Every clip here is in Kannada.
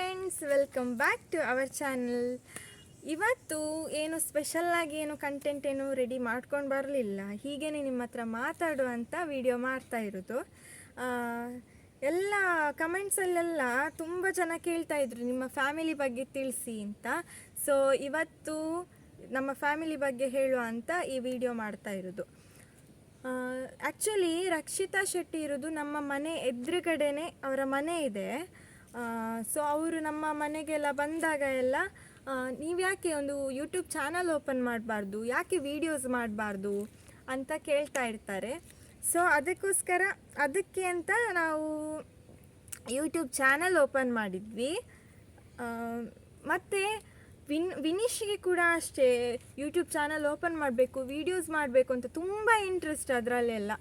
Friends welcome back to our channel ಇವತ್ತು ಏನು ಸ್ಪೆಷಲ್ಲಾಗಿ ಏನು ಕಂಟೆಂಟ್ ಏನು ರೆಡಿ ಮಾಡ್ಕೊಂಡು ಬರಲಿಲ್ಲ. ಹೀಗೇನೆ ನಿಮ್ಮ ಹತ್ರ ಮಾತಾಡುವಂಥ ವಿಡಿಯೋ ಮಾಡ್ತಾ ಇರೋದು. ಎಲ್ಲ ಕಮೆಂಟ್ಸಲ್ಲೆಲ್ಲ ತುಂಬ ಜನ ಕೇಳ್ತಾ ಇದ್ರು ನಿಮ್ಮ ಫ್ಯಾಮಿಲಿ ಬಗ್ಗೆ ತಿಳಿಸಿ ಅಂತ. ಸೊ ಇವತ್ತು ನಮ್ಮ ಫ್ಯಾಮಿಲಿ ಬಗ್ಗೆ ಹೇಳುವ ಅಂತ ಈ ವಿಡಿಯೋ ಮಾಡ್ತಾ ಇರೋದು. ಆ್ಯಕ್ಚುಲಿ ರಕ್ಷಿತಾ ಶೆಟ್ಟಿ ಇರೋದು ನಮ್ಮ ಮನೆ ಎದುರುಗಡೆನೆ ಅವರ ಮನೆ ಇದೆ. ಸೊ ಅವರು ನಮ್ಮ ಮನೆಗೆಲ್ಲ ಬಂದಾಗ ಎಲ್ಲ ನೀವು ಯಾಕೆ ಒಂದು ಯೂಟ್ಯೂಬ್ ಚಾನಲ್ ಓಪನ್ ಮಾಡಬಾರ್ದು? ಯಾಕೆ ವೀಡಿಯೋಸ್ ಮಾಡಬಾರ್ದು ಅಂತ ಕೇಳ್ತಾ ಇರ್ತಾರೆ. ಸೊ ಅದಕ್ಕೋಸ್ಕರ ಅದಕ್ಕೆ ಅಂತ ನಾವು ಯೂಟ್ಯೂಬ್ ಚಾನಲ್ ಓಪನ್ ಮಾಡಿದ್ವಿ. ಮತ್ತು ವಿನ್, ವಿನಿಶ್ಗೆ ಕೂಡ ಅಷ್ಟೇ ಯೂಟ್ಯೂಬ್ ಚಾನಲ್ ಓಪನ್ ಮಾಡಬೇಕು ವೀಡಿಯೋಸ್ ಮಾಡಬೇಕು ಅಂತ ತುಂಬ ಇಂಟ್ರೆಸ್ಟ್ ಅದರಲ್ಲೆಲ್ಲ.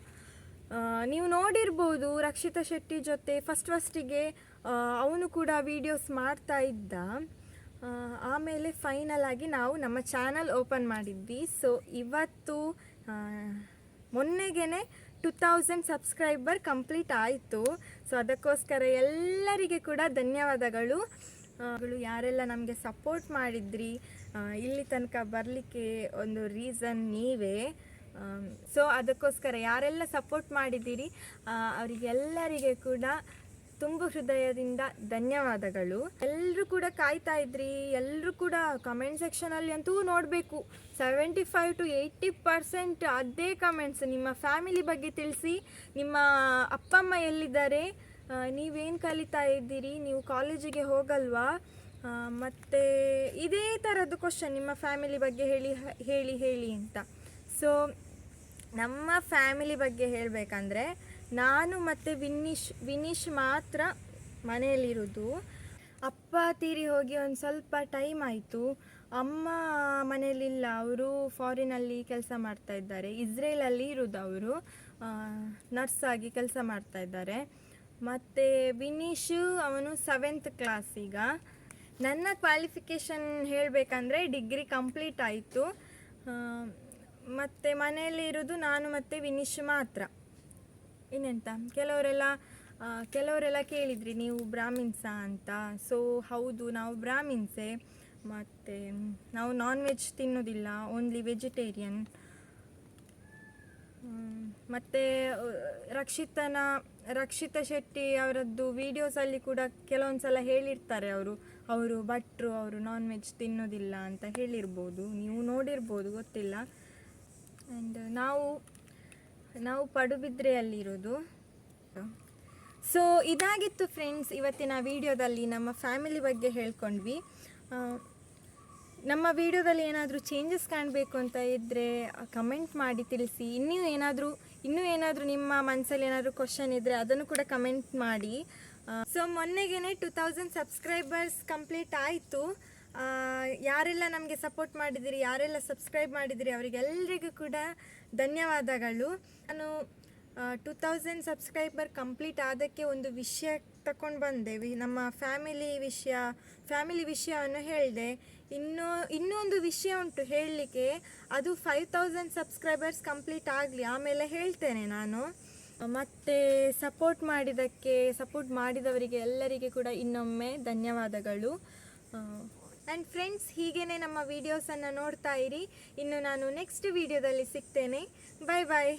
ನೀವು ನೋಡಿರ್ಬೋದು ರಕ್ಷಿತಾ ಶೆಟ್ಟಿ ಜೊತೆ ಫಸ್ಟ್ ಫಸ್ಟಿಗೆ ಅವನು ಕೂಡ ವೀಡಿಯೋಸ್ ಮಾಡ್ತಾ ಇದ್ದ. ಆಮೇಲೆ ಫೈನಲ್ ಆಗಿ ನಾವು ನಮ್ಮ ಚಾನಲ್ ಓಪನ್ ಮಾಡಿದ್ವಿ. ಸೊ ಇವತ್ತು ಮೊನ್ನೆಗೇನೆ ಟು ತೌಸಂಡ್ ಸಬ್ಸ್ಕ್ರೈಬರ್ ಕಂಪ್ಲೀಟ್ ಆಯಿತು. ಸೊ ಅದಕ್ಕೋಸ್ಕರ ಎಲ್ಲರಿಗೆ ಕೂಡ ಧನ್ಯವಾದಗಳು. ಗಳು ಯಾರೆಲ್ಲ ನಮಗೆ ಸಪೋರ್ಟ್ ಮಾಡಿದ್ರಿ ಇಲ್ಲಿ ತನಕ ಬರಲಿಕ್ಕೆ ಒಂದು ರೀಸನ್ ನೀವೇ. ಸೊ ಅದಕ್ಕೋಸ್ಕರ ಯಾರೆಲ್ಲ ಸಪೋರ್ಟ್ ಮಾಡಿದ್ದೀರಿ ಅವರಿಗೆಲ್ಲರಿಗೆ ಕೂಡ ತುಂಬು ಹೃದಯದಿಂದ ಧನ್ಯವಾದಗಳು. ಎಲ್ಲರೂ ಕೂಡ ಕಾಯ್ತಾ ಇದ್ರಿ ಎಲ್ಲರೂ ಕೂಡ ಕಮೆಂಟ್ ಸೆಕ್ಷನಲ್ಲಿ ಅಂತೂ ನೋಡಬೇಕು. Seventy five to eighty percent ಅದೇ ಕಮೆಂಟ್ಸ್ ನಿಮ್ಮ ಫ್ಯಾಮಿಲಿ ಬಗ್ಗೆ ತಿಳಿಸಿ, ನಿಮ್ಮ ಅಪ್ಪ ಅಮ್ಮ ಎಲ್ಲಿದ್ದಾರೆ ನೀವೇನು ಕಲಿತಾ ಇದ್ದೀರಿ, ನೀವು ಕಾಲೇಜಿಗೆ ಹೋಗಲ್ವಾ ಮತ್ತೆ ಇದೇ ಥರದ್ದು ಕ್ವಶನ್ ನಿಮ್ಮ ಫ್ಯಾಮಿಲಿ ಬಗ್ಗೆ ಹೇಳಿ ಹೇಳಿ ಹೇಳಿ ಅಂತ. ಸೊ ನಮ್ಮ ಫ್ಯಾಮಿಲಿ ಬಗ್ಗೆ ಹೇಳಬೇಕಂದ್ರೆ ನಾನು ಮತ್ತು ವಿನಿಶ್ ವಿನಿಶ್ ಮಾತ್ರ ಮನೆಯಲ್ಲಿರೋದು. ಅಪ್ಪ, ತೀರಿ ಹೋಗಿ ಒಂದು ಸ್ವಲ್ಪ ಟೈಮ್ ಆಯಿತು. ಅಮ್ಮ ಮನೆಯಲ್ಲಿಲ್ಲ, ಅವರು ಫಾರಿನಲ್ಲಿ ಕೆಲಸ ಮಾಡ್ತಾ ಇದ್ದಾರೆ. ಇಸ್ರೇಲಲ್ಲಿ ಇರೋದು ಅವರು. ನರ್ಸ್ ಆಗಿ ಕೆಲಸ ಮಾಡ್ತಾ ಇದ್ದಾರೆ. ಮತ್ತು ವಿನಿಶು, ಅವನು ಸೆವೆಂತ್ ಕ್ಲಾಸ್ ಈಗ. ನನ್ನ ಕ್ವಾಲಿಫಿಕೇಷನ್ ಹೇಳಬೇಕಂದ್ರೆ ಡಿಗ್ರಿ ಕಂಪ್ಲೀಟ್ ಆಯಿತು. ಮತ್ತು ಮನೆಯಲ್ಲಿ ಇರೋದು ನಾನು ಮತ್ತು ವಿನಿಶ್ ಮಾತ್ರ. ಇನ್ನೆಂತ? ಕೆಲವರೆಲ್ಲ ಕೆಲವರೆಲ್ಲ ಕೇಳಿದ್ರಿ ನೀವು ಬ್ರಾಹ್ಮಿನ್ಸಾ ಅಂತ. ಸೊ ಹೌದು, ನಾವು ಬ್ರಾಹ್ಮಿನ್ಸೆ. ಮತ್ತು, ನಾವು ನಾನ್ ವೆಜ್ ತಿನ್ನೋದಿಲ್ಲ ಓನ್ಲಿ ವೆಜಿಟೇರಿಯನ್ ಮತ್ತು ರಕ್ಷಿತನ, ರಕ್ಷಿತಾ ಶೆಟ್ಟಿ ಅವರದ್ದು ವೀಡಿಯೋಸಲ್ಲಿ ಕೂಡ ಕೆಲವೊಂದು ಸಲ ಹೇಳಿರ್ತಾರೆ ಅವರು. ಅವರು ಭಟ್ರು, ಅವರು ನಾನ್ ವೆಜ್ ತಿನ್ನೋದಿಲ್ಲ ಅಂತ ಹೇಳಿರ್ಬೋದು. ನೀವು ನೋಡಿರ್ಬೋದು, ಗೊತ್ತಿಲ್ಲ. ಆ್ಯಂಡ್ ನಾವು ನಾವು ಪಡುಬಿದ್ರೆಯಲ್ಲಿರೋದು ಸೊ ಇದಾಗಿತ್ತು ಫ್ರೆಂಡ್ಸ್ ಇವತ್ತಿನ ವಿಡಿಯೋದಲ್ಲಿ ನಮ್ಮ ಫ್ಯಾಮಿಲಿ ಬಗ್ಗೆ ಹೇಳ್ಕೊಂಡ್ವಿ. ನಮ್ಮ ವಿಡಿಯೋದಲ್ಲಿ ಏನಾದರೂ ಚೇಂಜಸ್ ಕಾಣಬೇಕು ಅಂತ ಇದ್ದರೆ ಕಮೆಂಟ್ ಮಾಡಿ ತಿಳಿಸಿ. ಇನ್ನೂ ಏನಾದರೂ ಇನ್ನೂ ಏನಾದರೂ ನಿಮ್ಮ ಮನಸ್ಸಲ್ಲಿ ಏನಾದರೂ ಕ್ವಶನ್ ಇದ್ದರೆ ಅದನ್ನು ಕೂಡ ಕಮೆಂಟ್ ಮಾಡಿ. ಸೊ ಮೊನ್ನೆಗೇನೆ ಟು ತೌಸಂಡ್ ಸಬ್ಸ್ಕ್ರೈಬರ್ಸ್ ಕಂಪ್ಲೀಟ್ ಆಯಿತು. ಯಾರೆಲ್ಲ ನಮಗೆ ಸಪೋರ್ಟ್ ಮಾಡಿದಿರಿ, ಯಾರೆಲ್ಲ ಸಬ್ಸ್ಕ್ರೈಬ್ ಮಾಡಿದಿರಿ ಅವರಿಗೆಲ್ಲರಿಗೂ ಕೂಡ ಧನ್ಯವಾದಗಳು. ನಾನು ಟೂ ತೌಸಂಡ್ ಸಬ್ಸ್ಕ್ರೈಬರ್ ಕಂಪ್ಲೀಟ್ ಆದಕ್ಕೆ ಒಂದು ವಿಷಯ ತಕೊಂಡು ಬಂದೆ. ನಮ್ಮ ಫ್ಯಾಮಿಲಿ ವಿಷಯ ಫ್ಯಾಮಿಲಿ ವಿಷಯವನ್ನು ಹೇಳಿದೆ. ಇನ್ನೂ, ಇನ್ನೊಂದು ವಿಷಯ ಉಂಟು ಹೇಳಲಿಕ್ಕೆ. ಅದು ಫೈವ್ ತೌಸಂಡ್ ಸಬ್ಸ್ಕ್ರೈಬರ್ಸ್ ಕಂಪ್ಲೀಟ್ ಆಗಲಿ, ಆಮೇಲೆ ಹೇಳ್ತೇನೆ ನಾನು. ಮತ್ತು ಸಪೋರ್ಟ್ ಮಾಡಿದ್ದಕ್ಕೆ ಸಪೋರ್ಟ್ ಮಾಡಿದವರಿಗೆ ಎಲ್ಲರಿಗೆ ಕೂಡ ಇನ್ನೊಮ್ಮೆ ಧನ್ಯವಾದಗಳು. ಆ್ಯಂಡ್ ಫ್ರೆಂಡ್ಸ್ ಹೀಗೇ ನಮ್ಮ ವೀಡಿಯೋಸನ್ನು ನೋಡ್ತಾ ಇರಿ. ಇನ್ನು ನಾನು ನೆಕ್ಸ್ಟ್ ವೀಡಿಯೋದಲ್ಲಿ ಸಿಗ್ತೇನೆ. ಬಾಯ್ ಬಾಯ್